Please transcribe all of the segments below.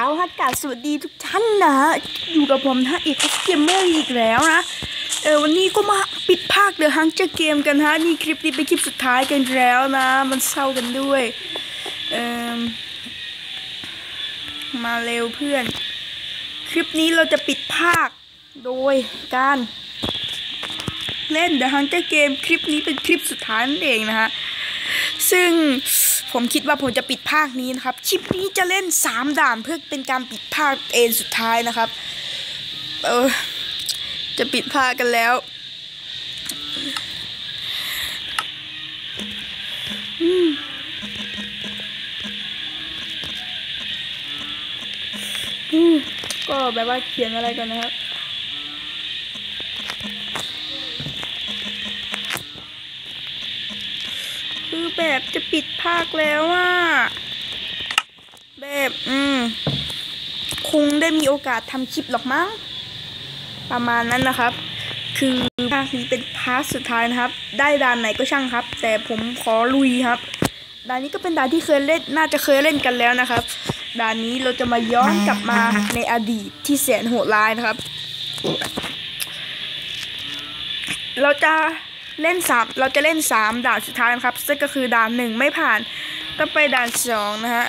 าวฮักกาสวัสดีทุกท่านนะอยู่กับผมนะเอกเกมเมอร์อีกแล้วนะ เออวันนี้ก็มาปิดภาคเดอะฮังเจอเกมกันฮะนี่คลิปนี้เป็นคลิปสุดท้ายกันแล้วนะ มันเศร้ากันด้วย เออมาเร็วเพื่อน คลิปนี้เราจะปิดภาคโดยการ เล่น The Hunger Game คลิปนี้เป็นคลิปสุดท้ายนั่นเองนะฮะซึ่ง ผมคิดว่าผมจะปิดภาคนี้นะครับคลิปนี้จะเล่น3ด่านเพื่อเป็นการปิดภาคเอนสุดท้ายนะครับ เออ จะปิดภาคกันแล้ว อืมก็แบบว่าเขียนอะไรกันนะครับ แบบจะปิดภาคแล้วอะแบบอืมคงได้มีโอกาสทำคลิปหรอกมั้ง ประมาณนั้นนะครับ คือภาคนี้เป็นพาร์ทสุดท้ายนะครับ ได้ด่านไหนก็ช่างครับ แต่ผมขอลุยครับด่านนี้ก็เป็นด่านที่เคยเล่นน่าจะเคยเล่นกันแล้วนะครับด่านนี้เราจะมาย้อนกลับมาในอดีตที่แสนโหดร้ายนะครับ เราจะ เล่นสามเราจะเล่นสามด่านสุดท้ายนะครับซึ่งก็คือด่านหนึ่งไม่ผ่านต้องไปด่านสองนะฮะ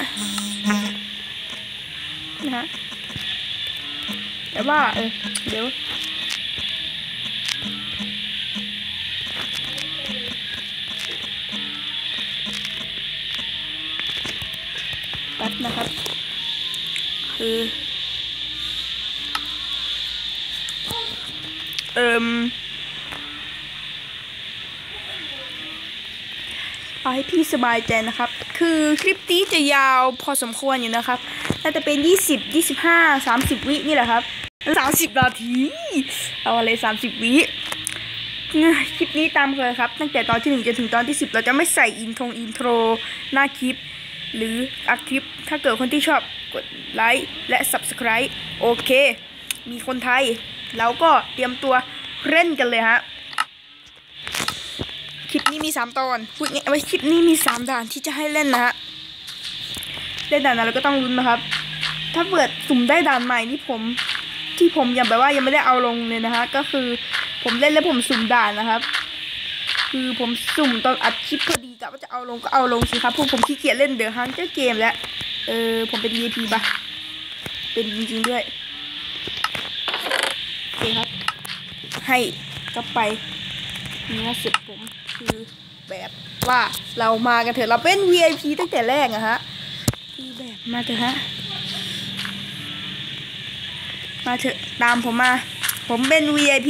นะฮะแต่ว่าเออเดี๋ยวแป๊บนะครับ คือเอิม เอาให้พี่สบายใจนะครับ คือคลิปนี้จะยาวพอสมควรอยู่นะครับ น่าจะเป็น 20 25 30 วินี่แหละครับ 30 นาที เอาอะไร 30 วิคลิปนี้ตามเคยครับ ตั้งแต่ตอนที่ 1จนถึงตอนที่ 10 เราจะไม่ใส่อินทงอินโทรหน้าคลิป หรืออัดคลิป ถ้าเกิดคนที่ชอบกดไลค์และ Subscribe โอเค มีคนไทย เราก็เตรียมตัวเล่นกันเลยฮะ คลิปนี้มีสามตอนพูดง่ายว่าคลิปนี้มีสามด่านที่จะให้เล่นนะฮะเล่นด่านนั้นเราก็ต้องลุ้นนะครับ ถ้าเปิดสุ่มได้ด่านใหม่นี่ผมที่ผมยังแบบว่ายังไม่ได้เอาลงเลยนะฮะก็คือผมเล่นแล้วผมสุ่มด่านนะครับ คือผมสุ่มตอนอัดคลิปพอดีกะว่าจะเอาลงก็เอาลงสิครับพวกผมขี้เกียจเล่นเดอะฮังเจอร์เกมแล้วเออผมเป็น VIP ปะเป็นจริงๆด้วยโอเคครับ ให้ก็ไปเนื้อสุดผม คือแบบว่าเรามากันเถอะเราเป็น VIP ตั้งแต่แรกอะฮะคือแบบมาเถอะฮะมาเถอะตามผมมา ผมเป็น VIP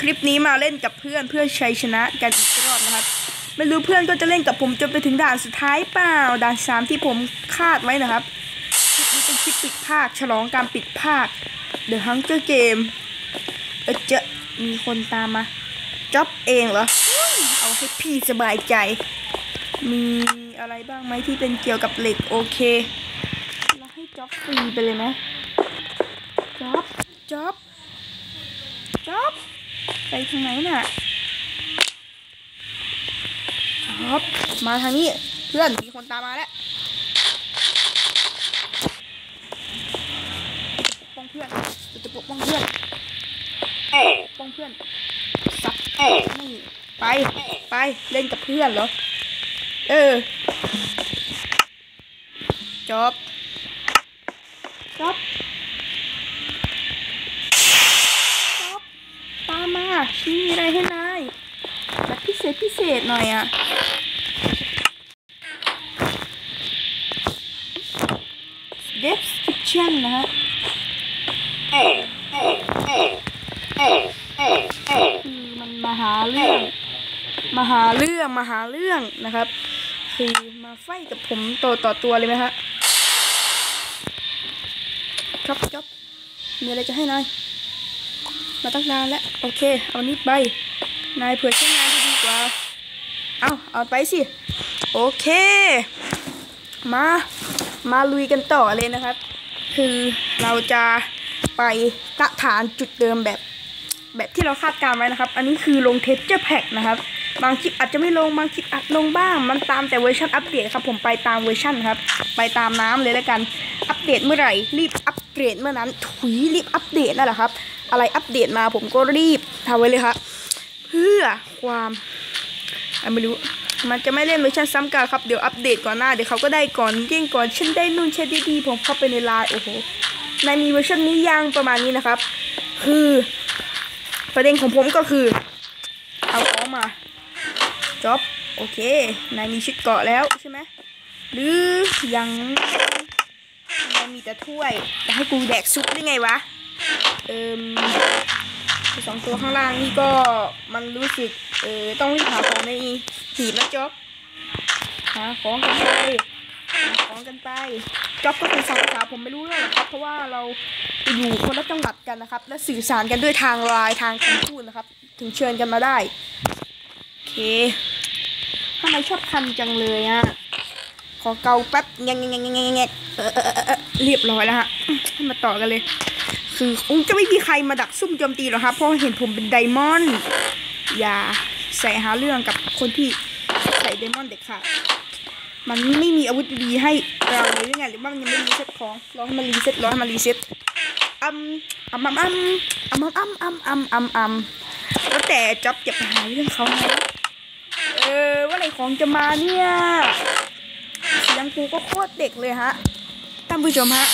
คลิปนี้มาเล่นกับเพื่อนเพื่อชัยชนะกันอีกรอบนะครับไม่รู้เพื่อนก็จะเล่นกับผมจนไปถึงด่านสุดท้ายเปล่าด่านสามที่ผมคาดไว้นะครับคลิปนี้เป็นคลิปปิดภาค ฉลองการปิดภาค The Hunger Game เออเจะมีคนตามมา จ็อบเองเหรอ เอาให้พี่สบายใจ มีอะไรบ้างไหมที่เป็นเกี่ยวกับเหล็กโอเค เราให้จ็อบฟรีไปเลยไหมจ็อบจ็อบจ็อบไปทางไหนน่ะจ็อบมาทางนี้เพื่อนมีคนตามมาแล้วป้องเพื่อนจะปกป้องเพื่อนป้องเพื่อน สับนี่ไป ไป เล่นกับเพื่อนเหรอ เออ จบ จบ จบ ตามมาชี้อะไรให้นายแบบพิเศษพิเศษหน่อยอะ description นะฮะคือมัน มาหาเรื่อง มาหาเรื่องมาหาเรื่องนะครับ คือมาไฟกับผมตัวต่อตัวเลยไหมฮะครับครับมีอะไรจะให้นายมาตั้งนานแล้วโอเค เอานี้ไปนายเผื่อใช้งานด้ดีกว่า เอาเอาไปสิ โอเค มา มาลุยกันต่อเลยนะครับ คือเราจะไปตะฐานจุดเดิมแบบ แบบที่เราคาดการไว้นะครับ อันนี้คือลงเทสเจอร์แพ็กนะครับ บางคลิปอาจจะไม่ลง บางคลิปอัดลงบ้าง มันตามแต่เวอร์ชันอัปเดตครับ ผมไปตามเวอร์ชันครับ ไปตามน้ำเลยแล้วกัน อัปเดตเมื่อไหร่ รีบอัปเกรดเมื่อนั้น ถุยรีบอัปเดตนั่นแหละครับ อะไรอัปเดตมาผมก็รีบทำไว้เลยครับ เพื่อความอไม่รู้ มันจะไม่เล่นเวอร์ชันซ้ำกันครับ เดี๋ยวอัปเดตก่อนหน้า เดี๋ยวเขาก็ได้ก่อนเที่ยงก่อนฉันได้นู่นฉันได้ดี ผมเข้าไปในไลน์โอ้โหนายมีเวอร์ชันนี้ยังประมาณนี้นะครับ คือ ประเด็นของผมก็คือ เอาของมาจบโอเคนายมีชุดเกาะแล้วใช่ไหมหรือยังนายมีแต่ถ้วยจะให้กูแดกซุปได้ไงวะเอิมสองตัวข้างล่างนี่ก็มันรู้สึกเออต้องรีบหาของในหีบนะจ๊อบหาของกันไปหาของกันไปจ๊อบก็เป็นสาวสาวผมไม่รู้เรื่องหรอกครั เพราะว่าเราอยู่คนละจังหวัดกันนะครับ และสื่อสารกันด้วยทางไลน์ทางคำพูดนะครับ ถึงเชิญกันมาได้โอเคทำไมชอบคันจังเลยอะขอเกาแป๊บแงงแงงแงงแงงแงงเออเออเออเออเรียบร้อยแล้วฮะให้มาต่อกันเลย คือคงจะไม่มีใครมาดักซุ่มโจมตีหรอกครับเพราะเห็นผมเป็นไดมอนด์อย่าใส่หาเรื่องกับคนที่ใส่ไดมอนด์เด็กค่ะ มันไม่มีอาวุธดีๆให้เราเลยหรือไงหรือว่ามันยังไม่รีเซ็ตของรอให้มันรีเซ็ตรอให้มันรีเซ็ตอัมอัมอัมอัมอัมอัมอัมอัมอัมอัมแล้วแต่จ็อบอย่าไปหาเรื่องเขานะเออว่าอะไรของจะมาเนี่ยเสียงกูก็โคตรเด็กเลยฮะท่านผู้ชมฮะ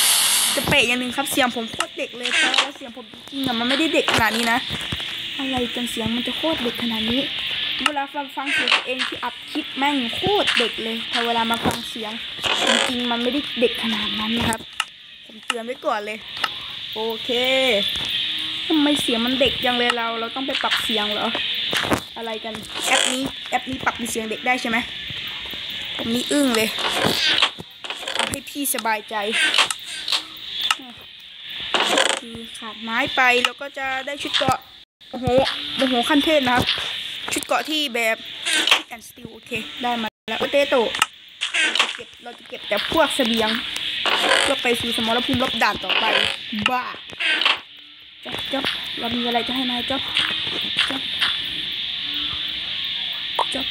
จะเปะอย่างหนึ่งครับเสียงผมโคตรเด็กเลยเพราะว่าเสียงผมจริงๆอะมันไม่ได้เด็กขนาดนี้นะ อะไรกันเสียงมันจะโคตรเด็กขนาดนี้ เวลาฟังฟังเสียงตัวเองที่อัดคลิปแม่งโคตรเด็กเลยพอเวลามาฟังเสียง จริงๆมันไม่ได้เด็กขนาดนั้นนะครับ ผมเตือนไว้ก่อนเลย โอเคทำไมเสียงมันเด็กจังเลยเรา เราต้องไปปรับเสียงเหรอ อะไรกันแอปนี้แอปนี้ปรับเป็นเสียงเด็กได้ใช่ไหมผมนี่อึ้งเลยเอาให้พี่สบายใจคือขาดไม้ไปแล้วก็จะได้ชุดเกาะโอ้โหโอ้โหขั้นเทพนะครับ เกาะที่แบบกแอนสติลโอเค ได้มาแล้วโอเตโตเราจะเก็บเราจะเก็บแต่พวกเสบียงเพื่อไปสู่สมรภูมิรบด่านต่อไป บ้าจ๊อบจ๊อบเรามีอะไรจะให้นายจ๊อบจ๊อบจ๊อบ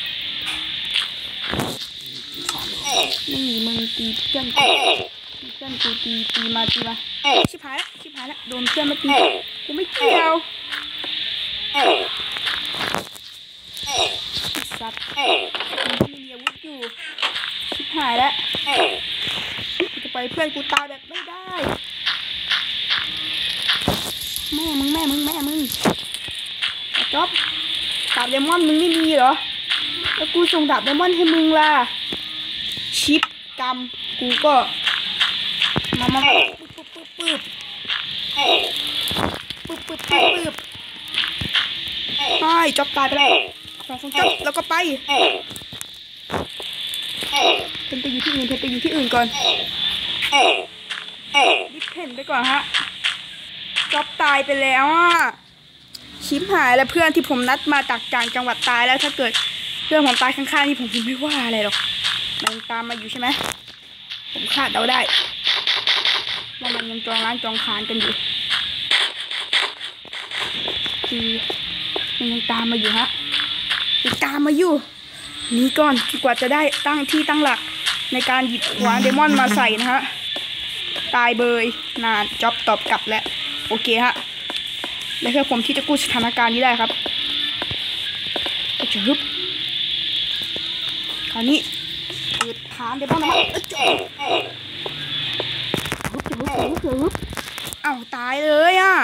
นี่มึงตีเพื่อนกูตีเพื่อนกูตีตีมาตีมาชิบหายละชิบหายละโดนเพื่อนมาตีกูไม่เกี่ยว มันไม่มีอาวุธอยู่ชิบหายละกูจะปล่อยเพื่อนกูตายแบบไม่ได้ แม่มึงแม่มึงแม่มึงไอ้จ๊อบดาบเดมอนมึงไม่มีเหรอ แล้วกูส่งดาบเดมอนให้มึงล่ะ ชิปกรรมกูก็ มามาปึ๊บปึ๊บปึ๊บปึ๊บปึ๊บปึ๊บปึ๊บปึ๊บใช่จ็อบตายไปแล้ว ของของจ็อบแล้วก็ไปเพนไปอยู่ที่อื่นเพนไปอยู่ที่อื่นก่อนรีบเพนไปก่อนฮะจ็อบตายไปแล้วอะชิปหายแล้วเพื่อนที่ผมนัดมาจากต่างจังหวัดตายแล้วถ้าเกิดเพื่อนผมตายข้างๆนี่ผมคงไม่ว่าอะไรหรอกมันตามมาอยู่ใช่ไหมผมคาดเดาได้ว่ามันยังจองร้านจองคานกันอยู่คือมันยังตามมาอยู่ฮะ ยังตามมาอยู่ นี่ก่อนกว่าจะได้ตั้งที่ตั้งหลักในการหยิบขวานเดมอนมาใส่นะฮะ ตายเบยนานจ็อบตอบกลับแล้ว โอเคฮะ และเพื่อผมที่จะกู้สถานการณ์นี้ได้ครับจะฮึบคราวนี้เปิดฐานเดมอนนะฮึบฮึบฮึบฮึบเอ้าตายเลยอะ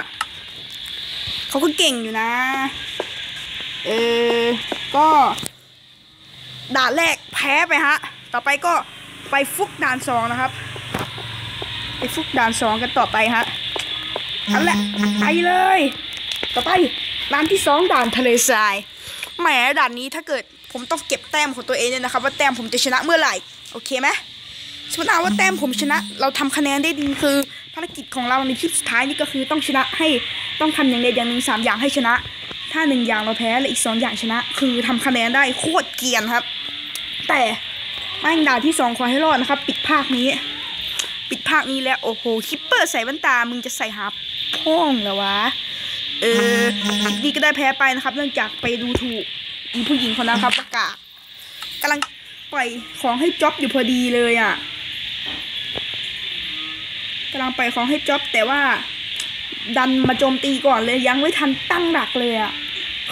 เขาก็เก่งอยู่นะ เออ ก็ด่านแรกแพ้ไปฮะ ต่อไปก็ไปฟุกด่านสองนะครับ ไปฟุกด่านสองกันต่อไปฮะเอาละไปเลย ต่อไปด่านที่สองด่านทะเลทราย แหมด่านนี้ถ้าเกิดผมต้องเก็บแต้มของตัวเองเนี่ยนะครับ ว่าแต้มผมจะชนะเมื่อไหร่ โอเคไหมสมมติว่าแต้มผมชนะ เราทำคะแนนได้ดีคือภารกิจของเราในคลิปสุดท้ายนี่ก็คือต้องชนะให้ต้องทำอย่างใดอย่างหนึ่งสามอย่างให้ชนะ ถ้าหนึ่งอย่างเราแพ้และอีกสองอย่างชนะ คือทำคะแนนได้โคตรเกียนครับ แต่แม่งด่าที่สองขอให้รอดนะครับ ปิดภาคนี้ ปิดภาคนี้แล้วโอ้โหคิปเปอร์ใส่แว่นตามึงจะใส่หาพ่องเหรอวะเออนี้ก็ได้แพ้ไปนะครับเนื่องจากไปดูถูกอีผู้หญิงคนนั้นครับ ประกาศกำลังปล่อยของให้จ็อบอยู่พอดีเลยอะกำลังปล่อยของให้จ็อบแต่ว่าดันมาโจมตีก่อนเลยยังไม่ทันตั้งหลักเลยอะ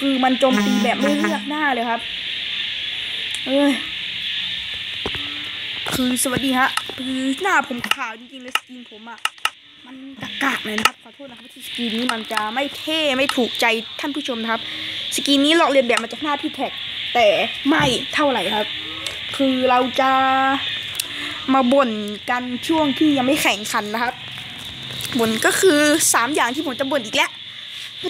คือมันโจมตีแบบไม่เลือกหน้าเลยครับ เอ้ยคือสวัสดีฮะคือหน้าผมขาวจริงๆเลยสกินผมอะมันกากากๆเลยนะครับขอโทษนะครับที่สกินนี้มันจะไม่เท่ไม่ถูกใจท่านผู้ชมนะครับ สกินนี้ลอกเรียนแบบมาจากหน้าพี่แท็ก แต่ไม่เท่าไหร่ครับ คือเราจะมาบ่นกันช่วงที่ยังไม่แข่งขันนะครับบ่นก็คือสามอย่างที่ผมจะบ่นอีกแล้ว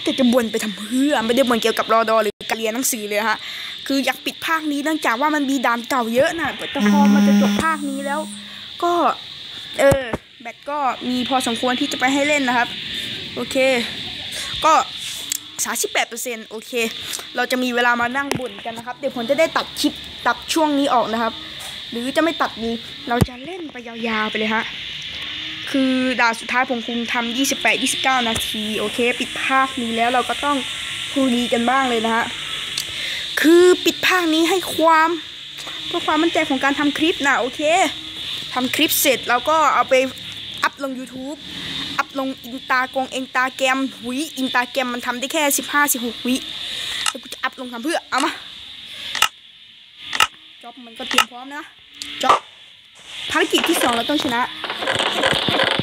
แต่จะบ่นไปทำเพื่อไม่ได้บ่นเกี่ยวกับรอดอหรือการเรียนหนังสือเลยฮะคืออยากปิดภาคนี้เนื่องจากว่ามันมีด่านเก่าเยอะนะแต่พอมันจะจบภาคนี้แล้ว ก็ เออ แบตก็มีพอสมควรที่จะไปให้เล่นนะครับ โอเค ก็สาสิบแปดเปอร์เซ็นต์โอเค เราจะมีเวลามานั่งบ่นกันนะครับ เดี๋ยวผมจะได้ตัดคลิปตัดช่วงนี้ออกนะครับ หรือจะไม่ตัดดีเราจะเล่นไปยาวๆไปเลยฮะ คือด่านสุดท้ายผมคงทำ28 29 นาที โอเค ปิดภาคนี้แล้วเราก็ต้องคุยกันบ้างเลยนะฮะ คือปิดภาคนี้ให้ความเพื่อความมั่นใจของการทำคลิปนะโอเคทำคลิปเสร็จเราก็เอาไปอัพลง YouTube อัพลงอินตากงเองตาแกรมหุยอินตาแกรมมันทำได้แค่ 15 16 วิแล้วกูจะอัพลงทำเพื่อ เอามาจ็อบมันก็เตรียมพร้อมนะจ็อบ ภารกิจที่สองเราต้องชนะ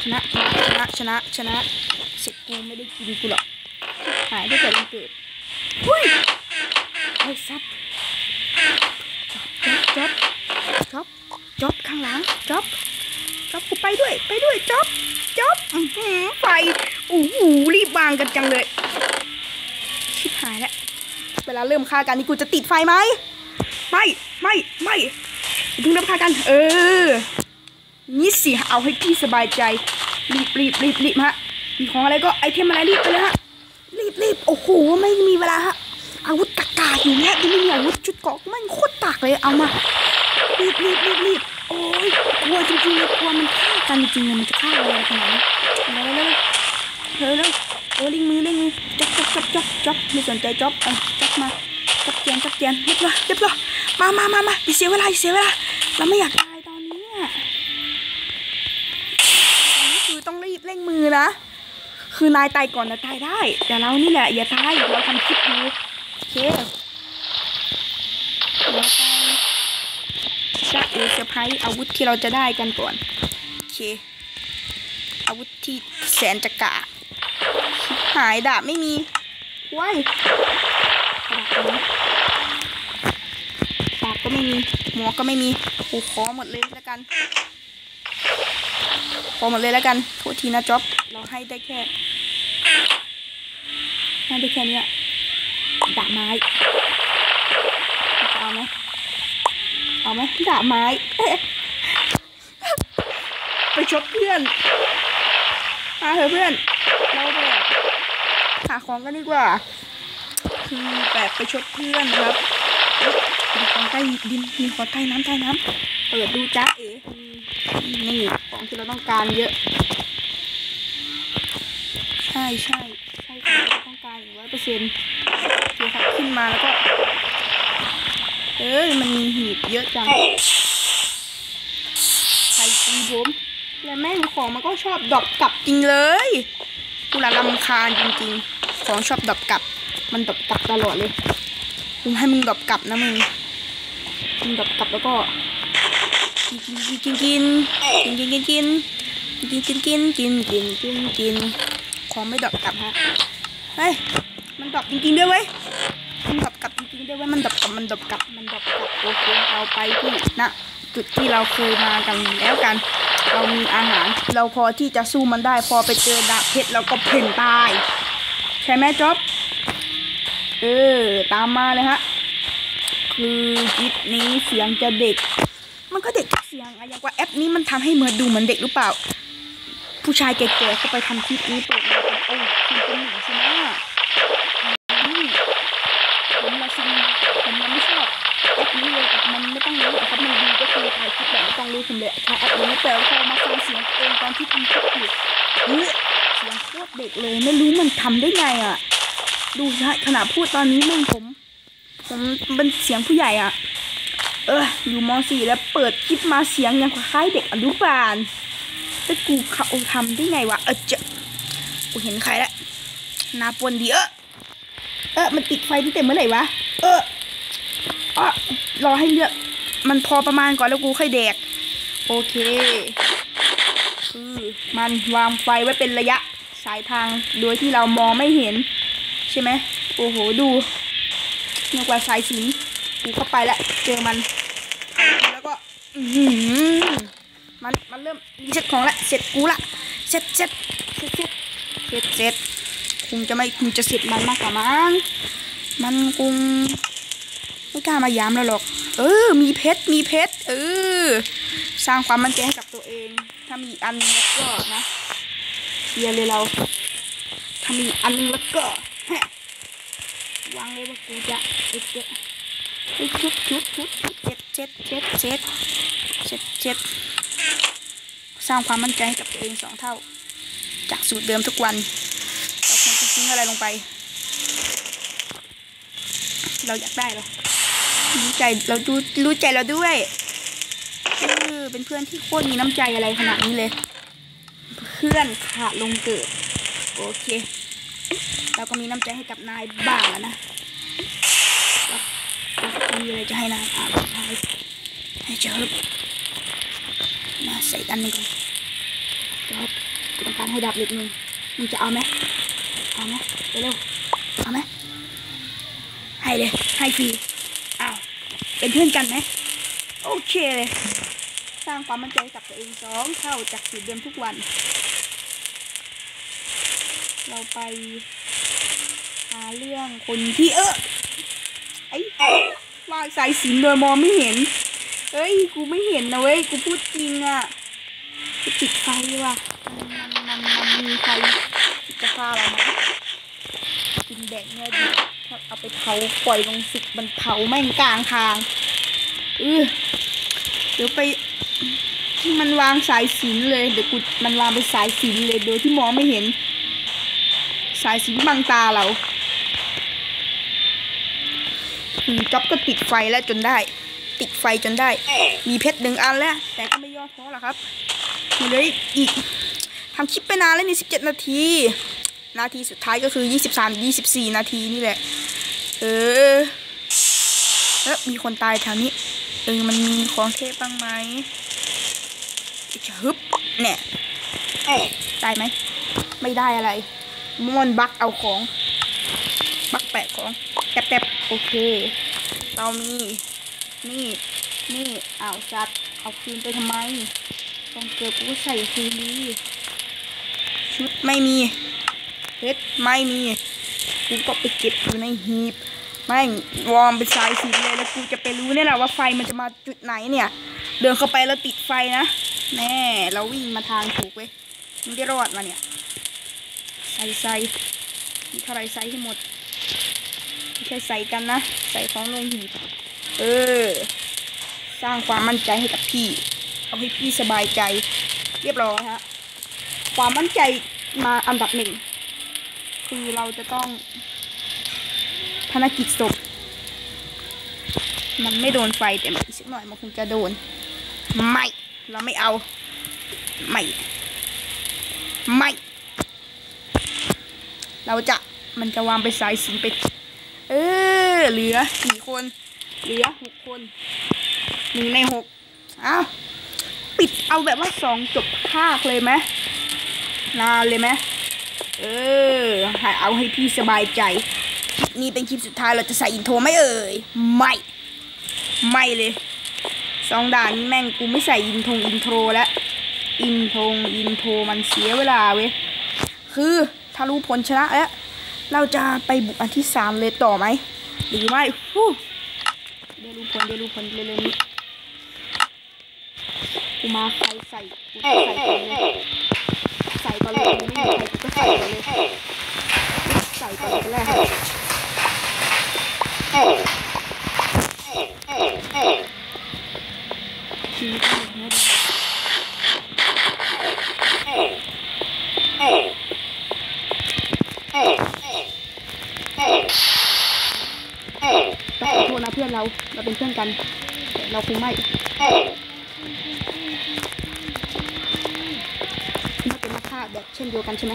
ชนะชนะชนะชนะเสร็จกูไม่ได้กินกูหรอกหายได้แต่วันเกิดหุ้ยไอ้ซับจ๊อบจ๊อบจ๊อบข้างหลังจ๊อบจ๊อบกูไปด้วย ไปด้วยจ๊อบจ๊อบไฟโอ้โหรีบวางกันจังเลย ชิบหายแล้วเวลาเริ่มฆ่ากันนี่กูจะติดไฟไหมไม่ไม่ไม่ เพิ่งเริ่มฆ่ากัน เออ นี่สิเอาให้พี่สบายใจ รีบรีบรีบรีบฮะ มีของอะไรก็ไอเทมอะไรรีบไปเลยฮะ รีบรีบโอ้โห ไม่มีเวลาฮะ อาวุธกากาอยู่เนี่ยยังไม่มีอาวุธชุดเกาะมันโคตรตากเลยเอามา รีบรีบรีบรีบโอ้ยกลัวจริงๆเลยกลัวมันฆ่ากันจริงๆมันจะฆ่าอะไรขนาดนี้เร็วเร็วเร็วเร็วเออลิงมือลิงมือจับจับจับจับจับไม่สนใจจับเอาจับมา จับเจียนจับเจียนเรียบร้อยเรียบร้อยมามามามาอย่าเสียเวลาอย่าเสียเวลาเราไม่อยากตายตอนนี้อะนนี้คือต้องรีบเร่งมือนะคือนายตายก่อนนะตายได้ แต่เรานี่แหละอย่าตายเราทำคลิปอยู่โอเคเราไปจะเอเซอร์ไพรส์อาวุธที่เราจะได้กันก่อนโอเคอาวุธที่แสนจะกะหายดาบไม่มีว้าย ดาบก็ไม่มีดาบก็ไม่มี หมวกก็ไม่มีโอ้ขอหมดเลยแล้วกันพอหมดเลยแล้วกันโทษทีนะจ๊อบ เราให้ได้แค่ให้ได้แค่นี้ดาบไม้เอาไหมเอาไหมดาบไม้ ไปชดเพื่อนมาเถอะเพื่อนเราแบบหาของกันดีกว่า คือแบบไปชดเพื่อนนะครับมีของใต้ดินมีของใต้น้ำใต้น้ำเปิดดูจ้าเอ๋นี่ของที่เราต้องการเยอะ ใช่ใช่ใช่ของที่เราต้องการร้อยเปอร์เซ็นต์โอเคครับขึ้นมาแล้วก็ เอ้ยมันมีหีบเยอะจังใครตีผมแล้วแม่งของมันก็ชอบดอปกลับจริงเลยกูละลำคาญจริงๆ ของชอบดอปกลับ มันดรอปกลับตลอดเลยกูให้มึงดรอปกลับนะมึงมึงดรอปกลับแล้วก็กินกินกินกินกินกินกินกินกินกินกินกินกินของไม่ดรอปกลับฮะเฮ้ยมันดรอปจริงๆด้วยเว้ยมันดรอปกลับจริงๆด้วยเว้ยมันดรอปกลับมันดรอปกลับมันดรอปกลับโอเคเราไปที่นะจุดที่เราเคยมากันแล้วกัน เรามีอาหาร เราพอที่จะสู้มันได้ พอไปเจอดาบเพชรเราก็เพ่นตาย ใช่ไหมจ๊อบ เออ ตามมาเลยฮะ คือคลิปนี้เสียงจะเด็ก มันก็เด็กเสียงอะอย่างว่าแอปนี้มันทำให้เหมือนดูเหมือนเด็กหรือเปล่า ผู้ชายแก่ๆเขาไปทำคลิปนี้เปิดมาเป็นโอ้คุณเป็นหนูใช่ไหมอืมผมละซิงผมยังไม่ชอบแอปนี้เลยมันไม่ต้องรู้ครับมันดีก็คือถ่ายคลิปแบบไม่ต้องรู้ผมเลยใช้แอปนี้แต่พอมาฟังเสียงเองตอนที่ทำคลิปอยู่เฮ้ยเสียงโคตรเด็กเลยไม่รู้มันทำได้ไงอะ ดูฮะขณะพูดตอนนี้มึงผม ผมเป็นเสียงผู้ใหญ่อะ เอออยู่ม .4 แล้วเปิดคลิปมาเสียงยังคล้ายเด็กอนุบาลแล้วกูเขาทำได้ไงวะเออเจะกูเห็นใครละนาปนดีเออเออมันติดไฟตั้งแต่เมื่อไหร่วะเอออะรอให้เลือดมันพอประมาณก่อนแล้วกูค่อยแดก โอเคคือมันวางไฟไว้เป็นระยะสายทางโดยที่เรามองไม่เห็น ใช่ไหมโอ้โหดูเรียกว่าสายสิญจนกูเข้าไปแล้วเจอมัน แล้วก็มันมันเริ่มรีเซ็ตของละเสร็จกูละเสร็จเสร็จเสร็จเสร็จเสร็จคงจะไม่คงจะเสร็จมันมากกว่ามั้งมันคงไม่กล้ามายามแล้วหรอก เออ มีเพชร มีเพชร เออ สร้างความมั่นใจให้กับตัวเอง ถ้ามีอันนึงแล้วก็นะเชียร์เลยเรา ถ้ามีอันนึงแล้วก็ วางเลยว่ากูจะเอ็ดเจ็ดเอ้ยชุดชุดชุดเจ็ดเจ็ดเจ็ดเจ็ดเจ็ดเจ็ดสร้างความมั่นใจให้กับตัวเองสองเท่า จากสูตรเดิมทุกวันเราควรจะทิ้งอะไรลงไป เราอยากได้หรอรู้ใจเราดูรู้ใจเราด้วยเออเป็นเพื่อนที่โคตรมีน้ำใจอะไรขนาดนี้เลย เพื่อนขาดลงเกิด โอเค เราก็มีน้ำใจให้กับนายบ้างนะมีอะไรจะให้นายอ่านสุดท้ายให้เจอมาใส่กันหนึ่งก่อนเดี๋ยวต้องการให้ดับเล็กหนึ่งมึงจะเอาไหมเอาไหมเร็วเอาไหมให้เลยให้ฟรีอ้าวเป็นเพื่อนกันไหมโอเคเลย สร้างความมั่นใจกับตัวเองสองเท่าจากสูตเดิมทุกวัน เราไป หาเรื่องคนที่เออไอ้วางสายสินโดยมองไม่เห็น เอ้ย กูไม่เห็นนะเว้ย กูพูดจริงอะกูติดไฟว่ะมันมันมันมีไฟจะฆ่าเราไหมกินแดกเนี่ยดิถ้าเอาไปเผาปล่อยลงสิกมันเผาแม่งกลางทางเออเดี๋ยวไปมันวางสายสินเลยเดี๋ยวกูมันวางไปสายสินเลยโดยที่มองไม่เห็น สายสินบังตาเรา จ๊อบก็ติดไฟแล้วจนได้ ติดไฟจนได้ มีเพชรหนึ่งอันแล้ว แต่ก็ไม่ย่อท้อหรอกครับมีเลยอีกทำคลิปไปนานแล้วนี่สิบเจ็ดนาที นาทีสุดท้ายก็คือยี่สิบสามยี่สิบสี่นาทีนี่แหละ เออเออมีคนตายแถวนี้เออมันมีของเทพบ้างไหมจะฮึบเนี่ยได้ไหม ไม่ได้อะไรมอนบักเอาของ บักแปะของ แตบๆโอเค เรามีนี่นี่อ้าวจัดเอาคืนไปทำไม ต้องเจอกูใส่คืนดีชุดไม่มีเพชรไม่มีกูก็ไปเก็บอยู่ในหีบแม่งวอร์มเป็นสายสีเลยแล้วกูจะไปรู้เนี่ยแหละว่าไฟมันจะมาจุดไหนเนี่ย เดินเข้าไปแล้วติดไฟนะแน่เราวิ่งมาทางถูกเว้ยมึงได้รอดมาเนี่ยใส่ใส่มีเท่าไรใส่ให้หมด ใช่ใส่กันนะ ใส่ของลงหีบเออ สร้างความมั่นใจให้กับพี่ เอาให้พี่สบายใจ เรียบร้อยฮะ ความมั่นใจมาอันดับหนึ่ง คือเราจะต้องภารกิจศพมันไม่โดนไฟแต่อีกสักหน่อยมันคงจะโดน ไม่ เราไม่เอา ไม่ ไม่ เราจะมันจะวางไปสายสิญจนไป เออเหลือกี่คน เหลือหกคนหนึ่งในหกอ้าวปิดเอาแบบว่าสองจบภาคเลยไหมนานเลยไหมเออให้เอาให้พี่สบายใจคลิปนี้เป็นคลิปสุดท้ายเราจะใส่อินโทรไหมเอ่ยไม่ไม่เลยสองด่านนี้แม่งกูไม่ใส่อินโทรอินโทรแล้วอินโทรอินโทรมันเสียเวลาเว้ยคือถ้ารู้ผลชนะแล้ว เราจะไปบุกอันที่สามเลยต่อไหมหรือไม่ฟู้ได้รู้ผลได้รู้ผลเร็วๆนี้กูมาใครใส่กูใส่ก่อนเลยใส่ก่อนเลยไม่มีใครกูก็ใส่ก่อนเลยใส่ก่อนเลยแรกชีวิตมันไม่ได้ต้องขอโทษนะ เพื่อนเราเราเป็นเพื่อนกัน เราคงไม่มาเป็นผ้าแบบเช่นเดียวกันใช่ไหม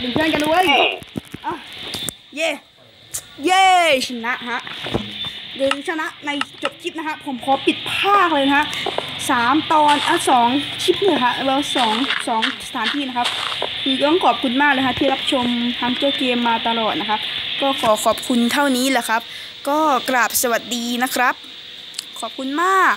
เป็นเพื่อนกันด้วยอะเย่เย่ชนะฮะหรือชนะในจบคลิปนะฮะผมขอปิดภาคเลยนะฮะสามตอนอะสองคลิปเนี่ยฮะแล้วสองสองสถานที่นะครับ คือต้องขอบคุณมากเลยค่ะที่รับชมฮัมเจอร์เกมมาตลอดนะคะ ก็ขอขอบคุณเท่านี้แหละครับ ก็กราบสวัสดีนะครับ ขอบคุณมาก